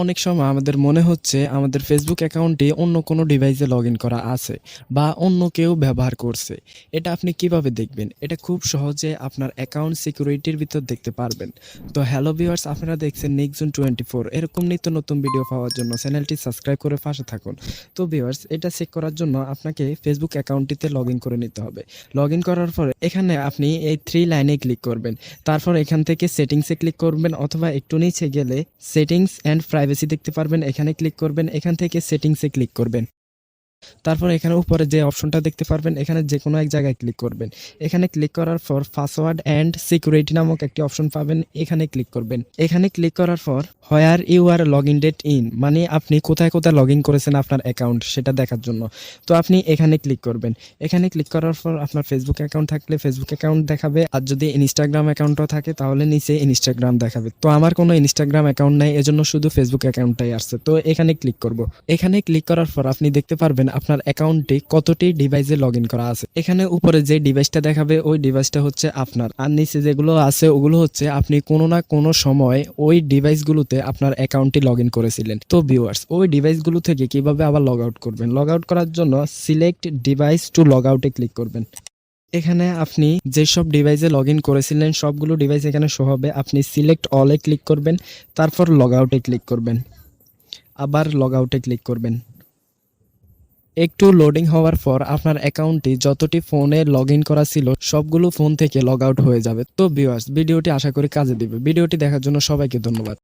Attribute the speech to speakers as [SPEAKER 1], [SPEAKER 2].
[SPEAKER 1] অনেক সময় আমাদের মনে হচ্ছে আমাদের ফেসবুক অ্যাকাউন্টে অন্য কোনো ডিভাইসে লগ করা আছে বা অন্য কেউ ব্যবহার করছে। এটা আপনি কীভাবে দেখবেন? এটা খুব সহজে আপনার অ্যাকাউন্ট সিকিউরিটির ভিতর দেখতে পারবেন। তো হ্যালো ভিউয়ার্স আপনারা দেখছেন নিকজুন টোয়েন্টি ফোর এরকম নিত্য নতুন ভিডিও পাওয়ার জন্য চ্যানেলটি সাবস্ক্রাইব করে পাশে থাকুন। তো ভিউয়ার্স এটা চেক করার জন্য আপনাকে ফেসবুক অ্যাকাউন্টটিতে লগ করে নিতে হবে। লগ করার পরে এখানে আপনি এই থ্রি লাইনে ক্লিক করবেন। তারপর এখান থেকে সেটিংসে ক্লিক করবেন অথবা একটু নিচে গেলে সেটিংস অ্যান্ড প্রাইভেসি দেখতে পারবেন এখানে ক্লিক করবেন এখান থেকে সেটিংসে ক্লিক করবেন। তারপর এখানে উপরে যে অপশনটা দেখতে পারবেন, এখানে যে কোনো এক জায়গায় ক্লিক করবেন। এখানে ক্লিক করার পর পাসওয়ার্ড অ্যান্ড সিকিউরিটি নামক একটি অপশন পাবেন, এখানে ক্লিক করবেন। এখানে ক্লিক করার পর where you are log in date in মানে আপনি কোথায় কোথায় লগ ইন করেছেন আপনার অ্যাকাউন্ট সেটা দেখার জন্য। তো আপনি এখানে ক্লিক করবেন। এখানে ক্লিক করার পর আপনার ফেসবুক অ্যাকাউন্ট থাকলে ফেসবুক অ্যাকাউন্ট দেখাবে, আর যদি ইনস্টাগ্রাম অ্যাকাউন্টও থাকে, তাহলে নিচে ইনস্টাগ্রাম দেখাবে। তো আমার কোনো ইনস্টাগ্রাম অ্যাকাউন্ট নাই, এজন্য শুধু ফেসবুক অ্যাকাউন্টটাই আসছে। তো এখানে ক্লিক করব। এখানে ক্লিক করার পর আপনি দেখতে পারবেন আপনার অ্যাকাউন্টে কতটি ডিভাইসে লগ করা আছে। এখানে উপরে যে ডিভাইসটা দেখাবে, ওই ডিভাইসটা হচ্ছে আপনার। আর নিচে যেগুলো আছে, ওগুলো হচ্ছে আপনি কোনো না কোনো সময় ওই ডিভাইসগুলোতে আপনার অ্যাকাউন্টটি লগ করেছিলেন। তো ভিউয়ার্স ওই ডিভাইসগুলো থেকে কীভাবে আবার লগ আউট করবেন? লগ আউট করার জন্য সিলেক্ট ডিভাইস টু লগ আউটে ক্লিক করবেন। এখানে আপনি যেসব ডিভাইসে লগ ইন করেছিলেন, সবগুলো ডিভাইস এখানে শো হবে। আপনি সিলেক্ট অলে ক্লিক করবেন, তারপর লগ আউটে ক্লিক করবেন। আবার লগ আউটে ক্লিক করবেন। একটু লোডিং হওয়ার পর আপনার অ্যাকাউন্টটি যতটি ফোনে লগ করা ছিল, সবগুলো ফোন থেকে লগ আউট হয়ে যাবে। তো ভিউয়ার্স ভিডিওটি আশা করি কাজে দিবে। ভিডিওটি দেখার জন্য সবাইকে ধন্যবাদ।